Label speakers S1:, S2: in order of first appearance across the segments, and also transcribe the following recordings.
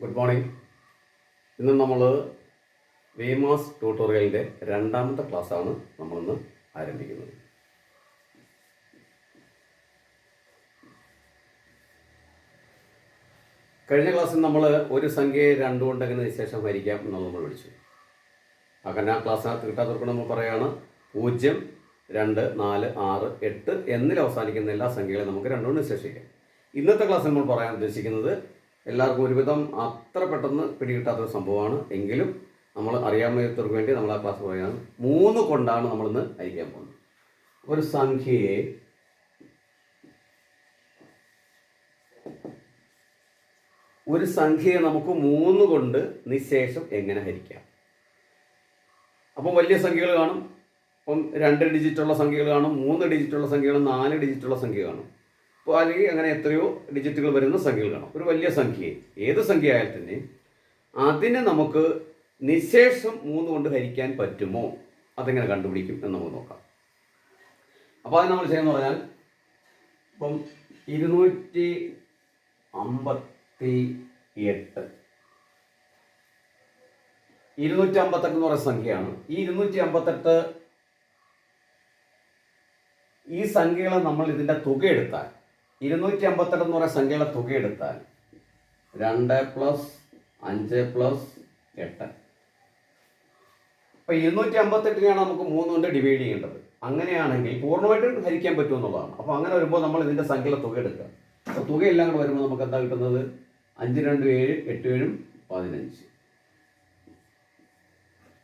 S1: Good morning. ഇന്ന് നമ്മൾ വേമാസ് ട്യൂട്ടോറിയലിന്റെ രണ്ടാമത്തെ ക്ലാസ്സാണ് നമ്മളിന്ന് ആരംഭിക്കുന്നത്. കഴിഞ്ഞ ക്ലാസ്സിൽ നമ്മൾ ഒരു സംഖ്യയെ രണ്ടുകൊണ്ട് എങ്ങനെ നിശേഷം ഭരിക്കാം എന്നത് നമ്മൾ വിളിച്ചു. അങ്ങനെ ആ ക്ലാസ്സിനകത്ത് കിട്ടാത്തവർക്ക് നമ്മൾ പറയുകയാണ് പൂജ്യം രണ്ട് നാല് ആറ് എട്ട് എന്നിൽ അവസാനിക്കുന്ന എല്ലാ സംഖ്യകളെയും നമുക്ക് രണ്ടുകൊണ്ട് നിശേഷിക്കാം ഇന്നത്തെ ക്ലാസ് നമ്മൾ പറയാൻ ഉദ്ദേശിക്കുന്നത് എല്ലാവർക്കും ഒരുവിധം അത്ര പെട്ടെന്ന് പിടികിട്ടാത്തൊരു സംഭവമാണ്. എങ്കിലും നമ്മൾ അറിയാൻ വയ്യാത്തവർക്ക് വേണ്ടി നമ്മൾ ആ ക്ലാസ് പറയാൻ മൂന്ന് കൊണ്ടാണ് നമ്മളിന്ന് അയക്കാൻ പോകുന്നത്. ഒരു സംഖ്യയെ ഒരു സംഖ്യയെ നമുക്ക് മൂന്ന് കൊണ്ട് നിശേഷം എങ്ങനെ ഹരിക്കാം? അപ്പം വലിയ സംഖ്യകൾ കാണും. ഇപ്പം രണ്ട് ഡിജിറ്റുള്ള സംഖ്യകൾ കാണും. മൂന്ന് ഡിജിറ്റുള്ള സംഖ്യകളും നാല് ഡിജിറ്റുള്ള സംഖ്യ കാണും. അല്ലെങ്കിൽ അങ്ങനെ എത്രയോ ഡിജിറ്റുകൾ വരുന്ന സംഖ്യകൾ കാണാം. ഒരു വലിയ സംഖ്യയെ. ഏത് സംഖ്യ ആയാൽ തന്നെ അതിനെ നമുക്ക് നിശേഷം മൂന്ന് കൊണ്ട് ഹരിക്കാൻ പറ്റുമോ? അതെങ്ങനെ കണ്ടുപിടിക്കും എന്ന് നമുക്ക് നോക്കാം. അപ്പോൾ അത് നമ്മൾ ചെയ്യുന്ന പറഞ്ഞാൽ ഇപ്പം ഇരുന്നൂറ്റി അമ്പത്തി എട്ട് ഇരുന്നൂറ്റി അമ്പത്തെട്ട് എന്ന് പറയുന്ന സംഖ്യയാണ്. ഈ ഇരുന്നൂറ്റി അമ്പത്തെട്ട് ഈ സംഖ്യകളെ നമ്മൾ ഇതിന്റെ തുക എടുത്താൽ ഇരുന്നൂറ്റി അമ്പത്തെട്ട് എന്ന് പറയുന്ന സംഖ്യയുടെ തുക എടുത്താൽ രണ്ട് പ്ലസ് അഞ്ച് പ്ലസ് എട്ട്. അപ്പോൾ ഇരുന്നൂറ്റി അമ്പത്തെട്ടിനെയാണ് നമുക്ക് മൂന്ന് കൊണ്ട് ഡിവൈഡ് ചെയ്യേണ്ടത്. അങ്ങനെയാണെങ്കിൽ പൂർണമായിട്ടും ഹരിക്കാൻ പറ്റുമെന്നുള്ളതാണ് അപ്പോൾ അങ്ങനെ വരുമ്പോൾ നമ്മൾ ഇതിന്റെ സംഖ്യയുടെ തുക എടുക്കുക. അപ്പോൾ തുകയെല്ലാം കൂടെ വരുമ്പോൾ നമുക്ക് എന്താ കിട്ടുന്നത്? അഞ്ച് രണ്ട് ഏഴ് എട്ട് ഏഴും പതിനഞ്ച്.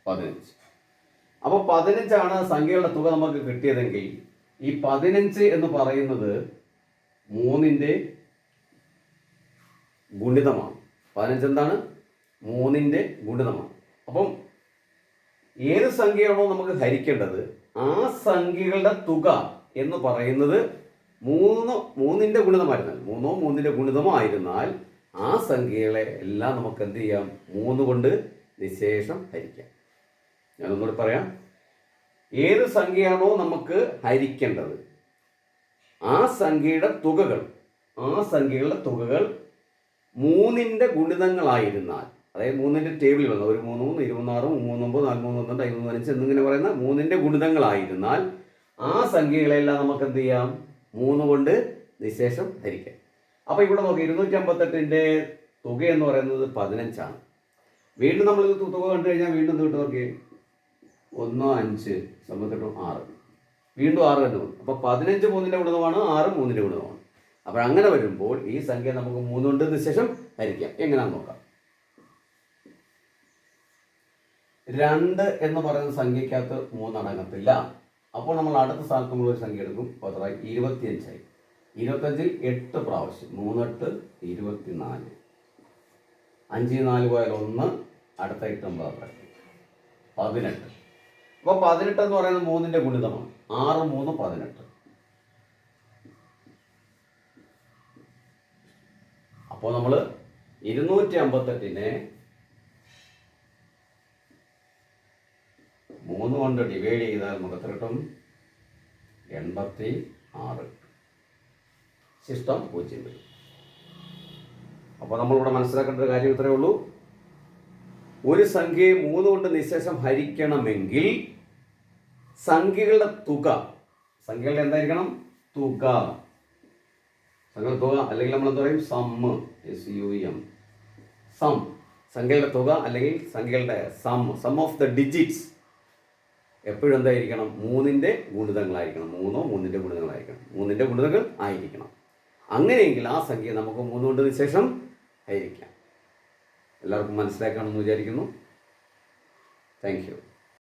S1: പതിനഞ്ച്. അപ്പോൾ പതിനഞ്ചാണ് സംഖ്യകളുടെ തുക നമുക്ക് കിട്ടിയതെങ്കിൽ ഈ പതിനഞ്ച് എന്ന് പറയുന്നത് മൂന്നിന്റെ ഗുണിതമാണ്. പതിനഞ്ച് എന്താണ്? മൂന്നിന്റെ ഗുണിതമാണ്. അപ്പം ഏത് സംഖ്യയാണോ നമുക്ക് ഹരിക്കേണ്ടത് ആ സംഖ്യകളുടെ തുക എന്ന് പറയുന്നത് മൂന്ന് മൂന്നിന്റെ ഗുണിതമായിരുന്നാൽ മൂന്നോ മൂന്നിന്റെ ഗുണിതമോ ആയിരുന്നാൽ ആ സംഖ്യകളെ എല്ലാം നമുക്ക് എന്ത് ചെയ്യാം? മൂന്ന് കൊണ്ട് നിശേഷം ഹരിക്കാം. ഞാനൊന്നുകൂടി പറയാം. ഏത് സംഖ്യയാണോ നമുക്ക് ഹരിക്കേണ്ടത് ആ സംഖ്യയുടെ തുകകൾ ആ സംഖ്യകളുടെ തുകകൾ മൂന്നിന്റെ ഗുണിതങ്ങളായിരുന്നാൽ അതായത് മൂന്നിന്റെ ടേബിളിൽ വന്ന. ഒരു മൂന്ന് മൂന്ന് ഇരുപത്തിനാറ് മൂന്ന് ഒമ്പത് നാല് മൂന്ന് പന്ത്രണ്ട് അയ്യൂന്ന് പതിനഞ്ച് എന്നിങ്ങനെ പറയുന്ന മൂന്നിന്റെ ഗുണിതങ്ങളായിരുന്നാൽ ആ സംഖ്യകളെല്ലാം നമുക്ക് എന്ത് ചെയ്യാം? മൂന്ന് കൊണ്ട് നിശേഷം ധരിക്കാം അപ്പോൾ ഇവിടെ നോക്കി ഇരുന്നൂറ്റി അമ്പത്തെട്ടിന്റെ തുക എന്ന് പറയുന്നത് പതിനഞ്ചാണ്. വീണ്ടും നമ്മൾ ഇത് തുക കണ്ടു കഴിഞ്ഞാൽ വീണ്ടും കിട്ടും നോക്കിയേ? ഒന്ന് അഞ്ച് സമ്പത്തെട്ടും ആറ്. വീണ്ടും ആറ് വന്നു അപ്പോൾ പതിനഞ്ച് മൂന്നിന്റെ ഗുണിതമാണ് ആറ് മൂന്നിന്റെ ഗുണിതമാണ് അപ്പോൾ അങ്ങനെ വരുമ്പോൾ ഈ സംഖ്യ നമുക്ക് മൂന്ന് കൊണ്ട് ശേഷം ഹരിക്കാം. എങ്ങനെയാണെന്ന് നോക്കാം. രണ്ട് എന്ന് പറയുന്ന സംഖ്യക്കകത്ത് മൂന്നടങ്ങത്തില്ല. അപ്പോൾ നമ്മൾ അടുത്ത സ്ഥാനത്ത് നമ്മൾ ഒരു സംഖ്യ എടുക്കും. എത്ര ഇരുപത്തിയഞ്ചായി. ഇരുപത്തഞ്ചിൽ എട്ട് പ്രാവശ്യം. മൂന്നെട്ട് ഇരുപത്തിനാല്. അഞ്ച് നാല് പോയാൽ ഒന്ന് അടുത്ത എട്ട് ഒമ്പത് പതിനെട്ട്. അപ്പോൾ പതിനെട്ട് എന്ന് പറയുന്നത് മൂന്നിന്റെ ഗുണിതമാണ്. ആറ് മൂന്ന് പതിനെട്ട്. അപ്പോൾ നമ്മൾ ഇരുന്നൂറ്റി അമ്പത്തെട്ടിനെ മൂന്ന് കൊണ്ട് ഡിവൈഡ് ചെയ്താൽ നമുക്ക് കിട്ടും? എൺപത്തി ആറ് ശിഷ്ടം പൂജ്യം വരും. അപ്പോൾ നമ്മളിവിടെ മനസ്സിലാക്കേണ്ട ഒരു കാര്യം ഇത്രയേ ഉള്ളൂ. ഒരു സംഖ്യയെ മൂന്ന് കൊണ്ട് നിശേഷം ഹരിക്കണമെങ്കിൽ സംഖ്യകളുടെ തുക. സംഖ്യകളുടെ എന്തായിരിക്കണം? തുക. സംഖ്യകളുടെ തുക അല്ലെങ്കിൽ നമ്മൾ എന്താ പറയും? Sum S U M some സംഖ്യകളുടെ തുക അല്ലെങ്കിൽ സംഖ്യകളുടെ sum sum of the digits എപ്പോഴും എന്തായിരിക്കണം? മൂന്നിന്റെ ഗുണിതങ്ങളായിരിക്കണം. മൂന്നോ മൂന്നിന്റെ ഗുണിതങ്ങളായിരിക്കണം. മൂന്നിന്റെ ഗുണിതങ്ങൾ ആയിരിക്കണം. അങ്ങനെയെങ്കിൽ ആ സംഖ്യ നമുക്ക് മൂന്ന് കൊണ്ടതിന് ശേഷം ആയിരിക്കാം. എല്ലാവർക്കും മനസ്സിലാക്കാമെന്ന് വിചാരിക്കുന്നു. Thank you